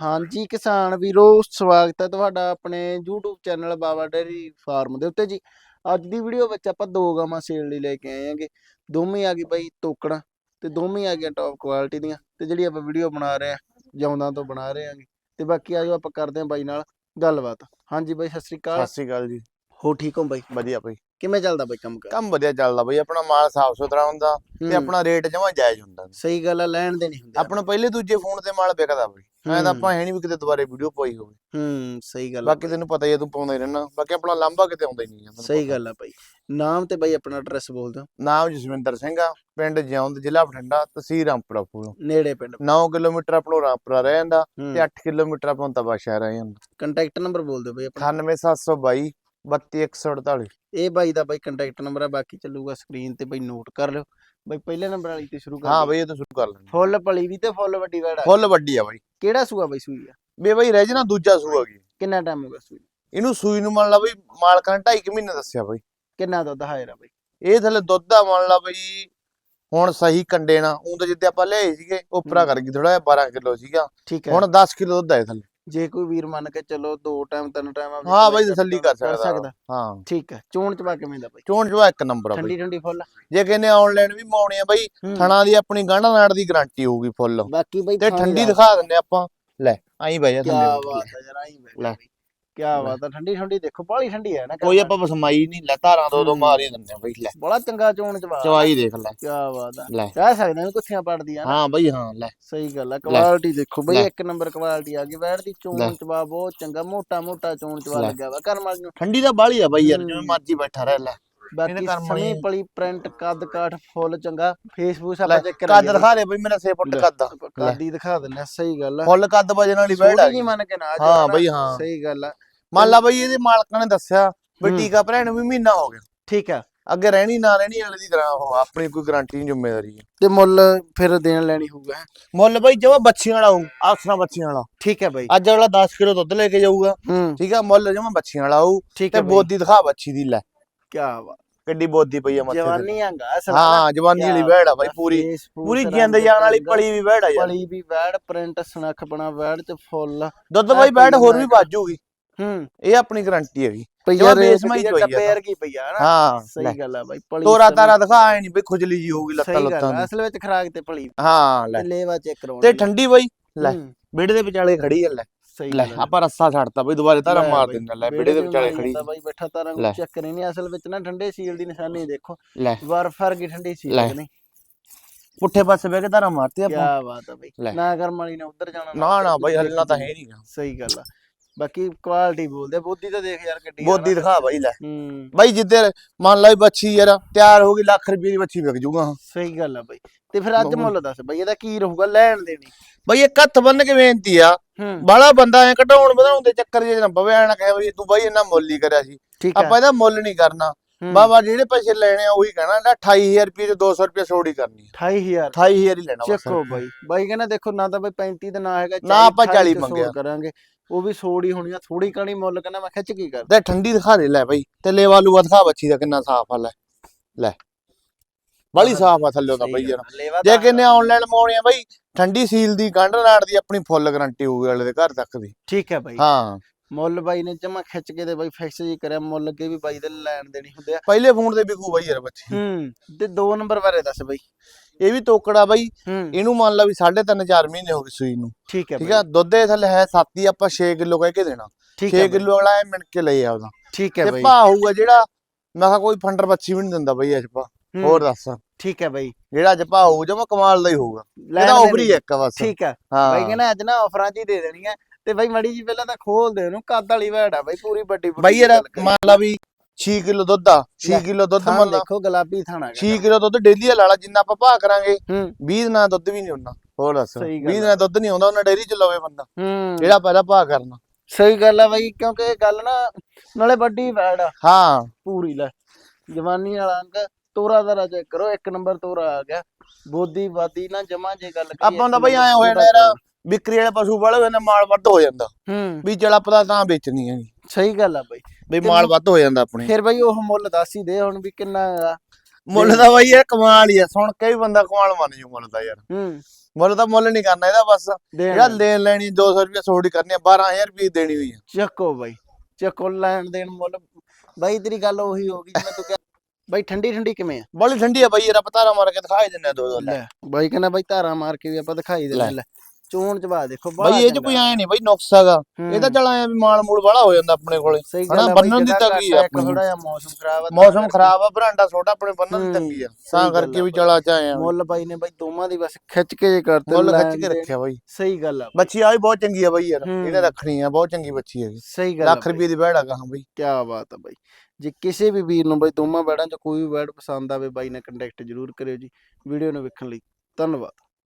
ਹਾਂਜੀ ਕਿਸਾਨ ਵੀਰੋ ਸਵਾਗਤ ਹੈ ਤੁਹਾਡਾ ਆਪਣੇ YouTube channel Baba dairy farm ਦੇ ਉੱਤੇ ਜੀ। ਅੱਜ ਦੀ ਵੀਡੀਓ ਵਿੱਚ ਆਪਾਂ ਦੋ ਗਾਵਾਂ ਸੇਲ ਲਈ ਲੈ ਕੇ ਆਏ ਆਂਗੇ ਦੋਵੇਂ ਆ ਗਈ ਬਾਈ ਤੋਕੜਾਂ ਤੇ ਦੋਵੇਂ ਆ ਗਈਆਂ ਟੌਪ ਕੁਆਲਿਟੀ ਦੀਆਂ ਤੇ ਜਿਹੜੀ ਆਪਾਂ ਵੀਡੀਓ ਬਣਾ ਰਹੇ ਆ ਜਿਉਂਦਾਂ ਤੋਂ ਬਣਾ ਰਹੇ ਆਂਗੇ ਤੇ ਬਾਕੀ ਆਜੋ ਆਪਾਂ ਕਰਦੇ ਆਂ ਬਾਈ ਨਾਲ ਗੱਲਬਾਤ। ਹਾਂਜੀ ਬਾਈ ਸਤਿ ਸ੍ਰੀ ਅਕਾਲ। ਸਤਿ ਸ਼੍ਰੀ ਅਕਾਲ ਜੀ। ਹੋ ਠੀਕ ਹੋ ਬਾਈ? ਵਧੀਆ ਬਈ। ਕਿਵੇਂ ਚੱਲਦਾ ਬਾਈ ਕੰਮ ਕੰਮ ਵਧੀਆ ਚੱਲਦਾ ਬਈ ਆਪਣਾ ਮਾਲ ਸਾਫ਼ ਸੁਥਰਾ ਹੁੰਦਾ ਤੇ ਆਪਣਾ ਰੇਟ ਜਮਾ ਜਾਇਜ਼ ਹੁੰਦਾ। ਸਹੀ ਗੱਲ ਆ ਲੈਣ ਦੇ ਨਹੀਂ ਹੁੰਦੇ ਆਪਣਾ ਪਹਿਲੇ ਦੂਜੇ ਫੋਨ ਤੇ ਮਾਲ ਵਿਕਦਾ ਬਈ। ਐਂ ਤਾਂ। ਆਪਾਂ ਹੈ। ਨਹੀਂ ਵੀ ਕਿਤੇ ਦੁਬਾਰੇ ਵੀਡੀਓ ਪਾਈ ਹੋਵੇ। ਹੂੰ ਸਹੀ ਗੱਲ ਆ ਬਾਕੀ ਤੈਨੂੰ ਪਤਾ ਹੀ ਆ ਤੂੰ ਪਾਉਂਦਾ ਹੀ ਰਹਿਣਾ ਬਾਕੀ ਆਪਣਾ ਲਾਂਭਾ ਕਿਤੇ ਆਉਂਦਾ ਹੀ ਨਹੀਂ ਆ, ਸਹੀ। ਗੱਲ ਆ ਬਾਈ। ਨਾਮ ਤੇ ਬਾਈ ਆਪਣਾ ਐਡਰੈਸ ਬੋਲ ਦਿਓ। ਨਾਮ ਜਸਵਿੰਦਰ ਸਿੰਘ ਆ ਪਿੰਡ ਜਿਉਂਦ ਜ਼ਿਲ੍ਹਾ ਬਠਿੰਡਾ ਤਹਿਸੀਲ ਰਾਮਪੁਰਾ ਫੂਲ ਨੇੜੇ ਪਿੰਡ 9 ਕਿਲੋਮੀਟਰ ਆਪਣੋ ਰਾਮਪੁਰਾ ਰਹਿ ਜਾਂਦਾ ਤੇ 8 ਕਿਲੋਮੀਟਰ ਆਪਾਂ ਤਬਾ ਸ਼ਹਿਰ ਰਹਿ ਜਾਂਦਾ। ਕੰਟੈਕਟ ਨੰਬਰ ਬੋਲ ਦਿਓ ਬਾਈ ਆਪਣਾ। 98722 32148 ਇਹ ਬਾਈ ਦਾ ਬਾਈ ਕੰਟੈਕਟ ਨੰਬਰ ਆ ਬਾਕੀ ਚੱਲੂਗਾ ਸਕਰੀਨ ਤੇ ਬਾਈ ਨੋਟ ਕਰ ਲਿਓ। ਬਾਈ ਪਹਿਲੇ ਨੰਬਰ ਵਾਲੀ ਤੇ ਸ਼ੁਰੂ ਕਰ ਹਾਂ। ਬਈ ਇਹ ਤਾਂ ਸ਼ੁਰੂ ਕਰ ਲੈਂਦੇ। ਫੁੱਲ ਪਲੀ ਵੀ ਤੇ ਫੁੱਲ ਵੱਡੀ ਵੜਾ ਫੁੱਲ ਵੱਡੀ ਆ ਬਈ। ਕਿਹੜਾ ਸੂਆ ਬਾਈ ਸੂਈ ਆ? ਬੇ ਬਈ ਰਹਿ ਜਣਾ ਦੂਜਾ ਸੂਆ ਗਈ ਕਿੰਨਾ ਟਾਈਮ ਹੋ ਗਿਆ ਸੂਈ? ਇਹਨੂੰ ਸੂਈ ਨੂੰ ਮੰਨ ਲਾ ਬਈ ਮਾਲਕਾਂ ਨੇ 2.5 ਮਹੀਨੇ ਦੱਸਿਆ ਬਈ। ਕਿੰਨਾ ਦੁੱਧ ਹਾਇਰਾ ਬਾਈ? ਇਹ ਥੱਲੇ ਦੁੱਧ ਦਾ ਮੰਨ ਲਾ ਬਈ ਹੁਣ ਸਹੀ ਕੰਡੇ ਨਾ ਉਹ ਤਾਂ ਜਿੱਦੇ ਆਪਾਂ ਲਿਆਏ ਸੀਗੇ ਉਪਰਾ। ਕਰ ਗਈ ਥੋੜਾ ਜਿਹਾ 12 ਕਿਲੋ ਸੀਗਾ। ਹੁਣ 10 ਕਿਲੋ ਦੁੱਧ ਹੈ ਥੱਲੇ। ਜੇ ਕੋਈ ਵੀਰ ਮੰਨ ਕੇ ਚੱਲੋ ਦੋ ਟਾਈਮ ਤਿੰਨ ਟਾਈਮ ਆ ਹਾਂ ਬਾਈ ਤਸੱਲੀ ਕਰ ਸਕਦਾ ਹਾਂ। ਠੀਕ ਹੈ। ਚੋਣ ਚਵਾ ਕਿਵੇਂ ਦਾ ਬਾਈ? ਚੋਣ ਜੋ ਇੱਕ ਨੰਬਰ ਆ ਬਈ। ਠੰਡੀ ਠੰਡੀ ਫੁੱਲ। ਜੇ ਕਹਿੰਦੇ ਆਨਲਾਈਨ ਵੀ ਮਾਉਣੇ ਆ ਬਈ। ਥਣਾ ਦੀ ਆਪਣੀ ਗਾਂਢਾ ਨਾੜ ਦੀ ਗਾਰੰਟੀ ਹੋਊਗੀ ਫੁੱਲ। ਬਾਕੀ ਬਾਈ ਤੇ ਠੰਡੀ ਦਿਖਾ ਦਿੰਨੇ ਆਪਾਂ। ਲੈ ਆਈ ਬਈ ਜਾ ਕੀ ਥੱਲੇ। ਬਾਤ ਹੈ ਯਾਰ ਆਈ ਬੈਠਾ ਲੈ। ਕੀ ਬਾਤ ਹੈ ਠੰਡੀ ਠੰਡੀ ਦੇਖੋ ਬਾਲੀ ਠੰਡੀ ਹੈ ਨਾ ਕੋਈ ਆਪਾਂ ਬਸਮਾਈ ਨਹੀਂ ਲੈ ਧਾਰਾਂ ਦੋ ਦੋ ਹੂੰ। ਮਾਰ ਹੀ ਦਿੰਨੇ ਆ ਬਈ ਲੈ ਬੜਾ ਚੰਗਾ ਚੋਣ ਚਵਾ ਚਵਾਈ ਦੇਖ ਲੈ ਕੀ ਬਾਤ ਹੈ ਲੈ ਕਹਿ ਸਕਦੇ ਹਾਂ ਕੁੱਥੀਆਂ ਪੜਦੀ ਆ ਨਾ ਹਾਂ ਬਈ ਹਾਂ ਲੈ ਸਹੀ ਗੱਲ ਆ ਕੁਆਲਿਟੀ ਦੇਖੋ ਬਈ। ਇੱਕ ਨੰਬਰ ਕੁਆਲਿਟੀ ਆ ਗਈ ਬੈਠ ਦੀ। ਚੋਣ ਚਵਾ ਬਹੁਤ ਚੰਗਾ ਮੋਟਾ ਮੋਟਾ ਚੋਣ ਚਵਾ। ਲੱਗਿਆ ਵਾ ਕਰਮ ਵਾਲੀ ਨੂੰ ਠੰਡੀ ਦਾ ਬਾਲੀ ਆ ਬਈ ਯਾਰ। ਜਿਵੇਂ ਮਰਜ਼ੀ ਬੈਠਾ ਰਹਿ ਲੈ ਬਾਕੀ ਸਮੀ। ਪਲੀ ਪ੍ਰਿੰਟ ਕੱਦ ਕਾਠ ਫੁੱਲ ਚੰਗਾ ਫੇਸਬੁੱਕ ਆਪਾਂ ਚੈੱਕ ਕੱਦ ਦਿਖਾ ਦੇ ਬਈ ਮੇਰਾ 6 ਫੁੱਟ। ਕੱਦ ਆ। ਕੱਦ ਹੀ ਦਿਖਾ ਦਿੰਦੇ ਆ, ਸਹੀ ਗੱਲ ਆ ਫੁੱਲ ਕੱਦ ਵਜਨ ਵਾਲੀ ਬੈੜ ਆ ਜੀ ਮੰਨ ਕੇ ਨਾ ਹਾਂ ਬਈ, ਹਾਂ। ਸਹੀ ਗੱਲ ਆ ਮੰਨ ਲਾ ਬਈ ਇਹਦੇ ਮਾਲਕਾਂ ਨੇ ਦੱਸਿਆ ਵੀ ਹੂੰ। ਟੀਕਾ ਭਰਾਏ ਨੂੰ ਵੀ ਮਹੀਨਾ ਹੋ ਗਿਆ। ਠੀਕ ਆ ਅੱਗੇ ਰਹਿਣੀ ਨਾ ਰਹਿਣੀ ਅਗਲੇ ਦੀ ਤਰ੍ਹਾਂ ਉਹ ਆਪਣੀ ਕੋਈ ਗਾਰੰਟੀ ਨਹੀਂ ਜ਼ਿੰਮੇਵਾਰੀ ਹੈ। ਤੇ ਮੁੱਲ ਫਿਰ ਦੇਣ ਲੈਣੀ ਹੋਊਗਾ ਮੁੱਲ ਬਈ ਜਮਾ ਬੱਚੀਆਂ ਵਾਲਾ ਹੋਊ ਆਸਰਾ ਬੱਚੀਆਂ ਵਾਲਾ। ਠੀਕ ਹੈ ਬਾਈ। ਅੱਜ ਅਗਲਾ 10 ਕਿਲੋ ਦੁੱਧ ਲੈ ਕੇ ਜਾਊਗਾ। ਹੂੰ। ਠੀਕ ਆ ਮੁੱਲ ਜਮਾ ਬੱਚੀਆਂ ਵਾਲਾ ਹੋਊ। ਤੇ ਹੈ ਬੋਦੀ ਦਿਖਾ ਬੱਚੀ ਦੀ ਲੈ। ਕੀ ਬਾਤ। ਕਿੱਡੀ ਬੋਦੀ ਪਈ ਆ ਮੱਥੇ ਤੇ। ਜਵਾਨੀ ਆਂਗਾ ਅਸਲ ਹਾਂ ਜਵਾਨੀ ਵਾਲੀ ਵਹਿੜ ਆ ਬਾਈ ਪੂਰੀ। ਪੂਰੀ ਜਿੰਦ ਜਾਣ ਵਾਲੀ ਪਲੀ ਵੀ ਵਹਿੜ ਆ ਯਾਰ। ਪਲੀ ਵੀ ਵੈੜ ਪ੍ਰਿੰਟ ਸਨਖ ਬਣਾ ਵੈੜ ਚ ਫੁੱਲ। ਦੁੱਧ ਬਾਈ ਵਹਿੜ ਹੋਰ ਵੀ ਬਾਜੂਗੀ ਹੂੰ ਇਹ ਆਪਣੀ ਗਾਰੰਟੀ ਹੈਗੀ। ਪਈਆ ਰੇਸ ਹੀ ਪਈਆ ਚੋਈ ਆ ਡੱਬੇ ਵਰਗੀ ਪਈਆ ਹਨਾ? ਹਾਂ। ਸਹੀ ਗੱਲ ਆ ਬਾਈ ਪਲੀ ਤੋਰਾ ਤਾਰਾ ਦਿਖਾ ਐ ਨਹੀਂ ਬਈ ਖੁਜਲੀ ਜੀ ਹੋਊਗੀ ਲੱਤਾਂ ਲੁੱਤਾਂ ਅਸਲ ਵਿੱਚ ਖਰਾਕ ਤੇ ਪਲੀ ਹਾਂ ਲੈ। ਲੇਵਾ ਚੈੱਕ ਕਰਾਉਣਾ ਤੇ ਠੰਡੀ ਬਈ ਲੈ। ਹੂੰ, ਵਿਹੜੇ ਦੇ ਵਿਚਾਲੇ ਖੜੀ ਆ ਲੈ। ਸਹੀ ਲੈ। ਆਪਾਂ ਰੱਸਾ ਛੱਡਤਾ ਬਈ ਦੁਬਾਰੇ ਤਾਰਾ ਮਾਰ ਦਿੰਦਾ ਲੈ ਵਿਹੜੇ ਦੇ ਵਿਚਾਲੇ ਖੜੀ। ਬਾਈ ਬੈਠਾ ਤਾਰਾਂ। ਨੂੰ ਚੱਕ ਨਹੀਂ ਅਸਲ ਵਿੱਚ ਨਾ ਠੰਡੇ ਸੀਲ ਦੀ ਨਿਸ਼ਾਨੀ ਦੇਖੋ। ਬਰਫ ਵਰਗੀ ਠੰਡੀ ਸੀਲ। ਨਹੀਂ? ਪੁੱਠੇ ਪਾਸੇ ਬਹਿ ਕੇ ਤਾਰਾ ਮਾਰਤੀ ਕੀ ਆਪਾਂ ਬਾਤ ਆ ਬਾਈ। ਨਾ ਕਰਮ ਵਾਲੀ ਨੇ ਉੱਧਰ ਜਾਣਾ ਨਾ ਨਾ ਬਈ ਹੱਲਣਾ ਤਾਂ ਹੈ ਨਹੀਂਗਾ ਸਹੀ ਗੱਲ ਆ। ਬਾਕੀ ਕੁਆਲਿਟੀ ਬੋਲਦੇ ਆ, ਬੋਦੀ ਤਾਂ ਦੇਖ ਯਾਰ ਗੱਡੀ ਬੋਦੀ ਦਿਖਾ ਬਈ ਲੈ। ਹੂੰ। ਬਈ ਜਿੱਦੇ ਮੰਨ ਲਾ ਵੀ ਬੱਚੀ ਯਾਰ ਤਿਆਰ ਹੋ ਗਈ ਲੱਖ ਰੁਪਏ ਦੀ ਬੱਚੀ ਵਿਕ ਜੂਗਾ ਸਹੀ ਗੱਲ ਆ ਬਾਈ। ਤੇ ਫਿਰ ਅੱਜ ਮੁੱਲ ਦੱਸ ਬਾਈ ਇਹਦਾ ਕੀ ਰਹੂਗਾ ਲੈਣ ਦੇਣੀ ਬਈ ਇੱਕ ਹੱਥ ਬੰਨ ਕੇ ਬੇਨਤੀ ਆ ਹੂੰ। ਬਾਲਾ ਬੰਦਾ ਐ ਘਟਾਉਣ ਵਧਾਉਣ ਦੇ ਚੱਕਰ ਜੇ ਨਾ ਪਵੇ ਐ ਨਾ ਕਹੇ ਵੀ ਤੂੰ ਬਈ ਇੰਨਾ ਮੁੱਲ ਹੀ ਕਰਿਆ ਸੀ। ਠੀਕ ਆ। ਆਪਾਂ ਇਹਦਾ ਮੁੱਲ ਨਹੀਂ ਕਰਨਾ। ਹੂੰ, ਬਾਬਾ ਜਿਹੜੇ ਪੈਸੇ ਲੈਣੇ ਆ ਉਹੀ ਕਹਿਣਾ ਇਹਦਾ 28000 ਰੁਪਏ ਤੇ 200 ਰੁਪਏ ਛੋੜੀ ਕਰਨੀ ਹੈ 28000 28000 ਹੀ ਲੈਣਾ ਬਸ। ਚੱਕੋ ਬਾਈ। ਬਾਈ ਕਹਿੰਦਾ ਦੇਖੋ ਨਾ ਤਾਂ ਬਾਈ 35 ਤੇ ਨਾ ਹੈਗਾ ਨਾ ਆਪਾਂ 40 40 ਤੇ ਸੌ ਮੰਗਿਆ। ਕਰਾਂਗੇ। ਉਹ ਵੀ ਸੋੜੀ ਹੋਣੀ ਆ ਥੋੜੀ ਕਣੀ ਮੁੱਲ ਕਹਿੰਦਾ ਮੈਂ ਖਿੱਚ ਕੀ ਕਰ? ਤੇ ਠੰਡੀ ਦਿਖਾ ਦੇ ਲੈ ਬਈ ਤੇ ਲੇਵਾ ਲੂਆ ਦਿਖਾ ਬੱਚੀ ਦਾ ਕਿੰਨਾ ਸਾਫ਼ ਆ ਲੈ ਲੈ। ਬੜੀ ਸਾਫ਼ ਆ ਥੱਲੇ ਉਹਦਾ ਬਈ ਯਾਰ। ਜੇ ਕਿਨੇ ਆਨਲਾਈਨ ਮਾਉਣੀ ਆ ਬਈ ਠੰਡੀ ਸੀਲ ਦੀ ਗੰਢ ਨਾੜ ਦੀ ਆਪਣੀ ਫੁੱਲ ਗਾਰੰਟੀ ਹੋਊਗੀ ਵਾਲੇ ਦੇ ਘਰ ਤੱਕ ਦੀ। ਠੀਕ ਹੈ ਬਾਈ। ਹਾਂ। ਮੁੱਲ ਬਾਈ ਨੇ ਜਮਾ ਖਿੱਚ ਕੇ ਤੇ ਬਾਈ ਫਿਕਸ ਜੀ ਕਰਿਆ ਮੁੱਲ ਅੱਗੇ ਵੀ ਬਾਈ ਦੇ ਲੈਣ ਦੇਣੀ ਹੁੰਦੇ ਆ। ਪਹਿਲੇ ਫੋਨ ਤੇ ਵਿਕੂ ਬਈ ਯਾਰ ਬੱਚੀ। ਹੂੰ ਤੇ ਦੋ ਨੰਬਰ ਬਾਰੇ ਦੱਸ ਬਾਈ। ਇਹ ਵੀ ਤੋਕੜਾ ਬਈ ਹੂੰ। ਇਹਨੂੰ ਮੰਨ ਲਾ ਵੀ 3.5 4 ਮਹੀਨੇ ਹੋ ਗਏ ਸੂਈ ਨੂੰ। ਠੀਕ ਹੈ ਠੀਕ ਆ? ਦੁੱਧ ਦੇ ਥੱਲੇ ਹੈ 7 ਹੀ ਆਪਾਂ 6 ਕਿਲੋ ਕਹਿ ਕੇ ਦੇਣਾ। ਠੀਕ 6 ਹੈ ਬਾਈ, ਕਿਲੋ ਵਾਲਾ ਇਹ ਮਿਣ ਕੇ ਲਈ ਆ ਉਹਦਾ। ਠੀਕ ਹੈ ਤੇ ਬਾਈ। ਭਾ ਹੋਊਗਾ ਜਿਹੜਾ ਮੈਂ ਕਿਹਾ ਕੋਈ ਫੰਡਰ ਬੱਚੀ ਵੀ ਨਹੀਂ ਦਿੰਦਾ ਬਈ ਅੱਜ ਪਾ ਹੂੰ, ਹੋਰ ਦੱਸ। ਠੀਕ ਹੈ ਬਾਈ। ਜਿਹੜਾ ਅੱਜ ਭਾ ਹੋਊ ਜਮਾ ਕਮਾਲ ਦਾ ਹੀ ਹੋਊਗਾ। ਇਹਦਾ। ਉਭਰੀ ਇੱਕ ਬਸ। ਠੀਕ ਹੈ। ਬਾਈ ਹਾਂ ਕਹਿੰਦਾ ਅੱਜ ਨਾ ਆਫਰਾਂ 'ਚ ਹੀ ਦੇ ਦੇਣੀ ਹੈ ਤੇ ਬਾਈ ਮੜੀ ਜੀ ਪਹਿਲਾਂ ਤਾਂ ਖੋਲ ਦੇ ਉਹਨੂੰ। ਕੱਦ ਵਾਲੀ ਵੈੜ ਆ ਬਾਈ ਪੂਰੀ ਵੱਡੀ ਬਈ ਯਾਰ। ਮੰਨ ਲਾ ਵੀ 6 ਕਿਲੋ ਦੁੱਧ ਆ 6 ਲੈ, ਕਿਲੋ ਦੁੱਧ ਮੰਨ ਲਾ ਦੇਖੋ ਗੁਲਾਬੀ ਥਾਣਾ 6 ਕਿਲੋ ਦੁੱਧ ਡੇਲੀ ਲਾ ਲਾ ਜਿੰਨਾ ਆਪਾਂ ਭਾ ਕਰਾਂਗੇ ਹੂੰ। 20 ਦਿਨਾਂ ਦਾ ਦੁੱਧ ਵੀ ਨਹੀਂ ਹੁੰਦਾ। ਹੋਰ ਦੱਸ। ਸਹੀ ਗੱਲ 20 ਦਿਨਾਂ ਦਾ ਦੁੱਧ ਨਹੀਂ ਆਉਂਦਾ ਉਹਨਾਂ ਡੇਰੀ ਚ ਲਵੇ ਬੰਦਾ। ਹੂੰ। ਜਿਹੜਾ ਪਹਿਲਾਂ ਭਾ ਕਰਨਾ। ਸਹੀ ਗੱਲ ਆ ਬਾਈ ਕਿਉਂਕਿ ਇਹ ਗੱਲ ਨਾ ਨਾਲੇ ਵੱਡੀ ਵੈੜ ਆ। ਹਾਂ। ਪੂਰੀ ਲੈ। ਜਵਾਨੀ ਵਾਲਾ ਅੰਕ ਤੋਰਾ ਦਾ ਚੈੱਕ ਕਰੋ ਇੱਕ ਨੰਬਰ ਤੋਰਾ ਆ ਗਿਆ। ਬੋਦੀ ਬਾਦੀ ਨਾ ਜਮਾ ਜੇ ਗੱਲ ਕਰੀਏ ਆਪਾਂ ਤਾਂ ਬਈ ਐਂ ਹੋਇਆ ਪੂਰਾ ਯਾਰ ਵਿਕਰੀ ਵਾਲੇ ਪਸ਼ੂ ਵਾਲੇ ਨੇ ਮਾਲ ਵੱਧ ਹੋ ਜਾਂਦਾ। ਹੂੰ। ਵੀ ਚਲ ਪਤਾ ਤਾਂ ਵੇਚਣੀ ਹੈ ਸਹੀ ਗੱਲ ਆ ਬਾਈ। ਤੇ ਮਾਲ ਵੱਧ ਹੋ ਜਾਂਦਾ ਆਪਣੇ। ਫਿਰ ਬਾਈ ਉਹ ਮੁੱਲ ਦੱਸ ਹੀ ਦੇ ਹੁਣ ਵੀ ਕਿੰਨਾ ਮੁੱਲ ਦਾ ਬਾਈ ਇਹ ਕਮਾਲ ਹੀ ਆ। ਸੁਣ ਕੇ ਵੀ ਬੰਦਾ ਕਮਾਲ ਮੰਨ ਜੂ ਮੁੱਲ ਦਾ ਯਾਰ। ਹੂੰ। ਮੁੱਲ ਤਾਂ ਮੁੱਲ ਨਹੀਂ ਕਰਨਾ ਇਹਦਾ ਬਸ। ਜਿਹੜਾ ਲੈਣ ਲੈਣੀ 200 ਰੁਪਏ ਛੋੜੀ ਕਰਨੀ ਆ 12000 ਰੁਪਏ ਦੇਣੀ ਹੋਈ ਆ। ਚੱਕੋ ਬਾਈ ਚੱਕੋ ਲੈਣ ਦੇਣ ਮੁੱਲ। ਬਾਈ ਤੇਰੀ ਗੱਲ ਉਹੀ ਹੋ ਗਈ ਜਿਵੇਂ ਤੂੰ ਕਿਹਾ ਬਾਈ ਠੰਡੀ ਠੰਡੀ ਕਿਵੇਂ ਆ? ਬੜੀ ਠੰਡੀ ਆ ਬਾਈ ਯਾਰ ਆਪਾਂ ਤਾਰਾ ਮਾਰ ਕੇ ਦਿਖਾ ਹੀ ਦਿੰਨੇ ਦੋ ਦੋ ਲੈ। ਬਾਈ ਕਹਿੰਦਾ ਬਾਈ ਧਾਰਾ ਮਾਰ ਕੇ ਵੀ ਆਪਾਂ ਦਿਖਾਈ ਲੈ। ਦਿੰਦੇ ਲੈ। ਚੋਣ ਚਬਾ ਦੇਖੋ ਬਾਈ ਇਹ ਚ ਕੋਈ ਐ ਨਹੀਂ ਬਾਈ ਨੁਕਸ ਹੈਗਾ। ਇਹ ਤਾਂ ਚਲ ਐ ਵੀ ਮਾਲ ਮੂਲ ਵਾਲਾ ਹੋ ਜਾਂਦਾ ਆਪਣੇ ਕੋਲੇ। ਹਨਾ, ਬੰਨਣ ਦੀ ਤੰਗੀ ਆ ਆਪਣੀ। ਥੋੜਾ ਜਿਹਾ ਮੌਸਮ ਖਰਾਬ ਆ ਮੌਸਮ ਖਰਾਬ ਆ ਬਰਾਂਡਾ ਛੋਟਾ ਆਪਣੇ ਬੰਨਣ ਦੀ ਤੰਗੀ ਆ। ਤਾਂ ਕਰਕੇ ਵੀ। ਚਲਾ ਚਾਏ ਆ। ਮੁੱਲ ਬਾਈ ਨੇ ਬਾਈ ਦੋਵਾਂ ਦੀ ਬਸ ਖਿੱਚ ਕੇ ਜੇ ਕਰਤੇ ਮੁੱਲ ਖਿੱਚ ਕੇ। ਰੱਖਿਆ ਬਾਈ। ਸਹੀ ਗੱਲ ਆ ਬੱਚੀ ਆ ਵੀ ਬਹੁਤ ਚੰਗੀ ਆ ਬਾਈ ਯਾਰ। ਇਹਨੇ ਰੱਖਣੀ ਆ ਬਹੁਤ ਚੰਗੀ ਬੱਚੀ ਹੈਗੀ ਸਹੀ ਗੱਲ ਲੱਖ ਰੁਪਏ ਦੀ ਬੈੜ ਆ ਕਹਾਂ ਬਾਈ। ਕੀ ਬਾਤ ਆ ਬਾਈ। ਜੇ ਕਿਸੇ ਵੀ ਵੀਰ ਨੂੰ ਬਾਈ ਦੋਵਾਂ ਬੈੜਾਂ ਚ ਕੋਈ ਵੀ ਬੈੜ ਪਸੰਦ ਆਵੇ ਬਾਈ ਨਾਲ ਕੰਟੈਕਟ ਜ਼ਰੂਰ ਕਰਿਓ ਜੀ। ਵੀਡੀਓ ਨੂੰ ਵੇਖਣ ਲਈ ਧੰਨਵਾਦ।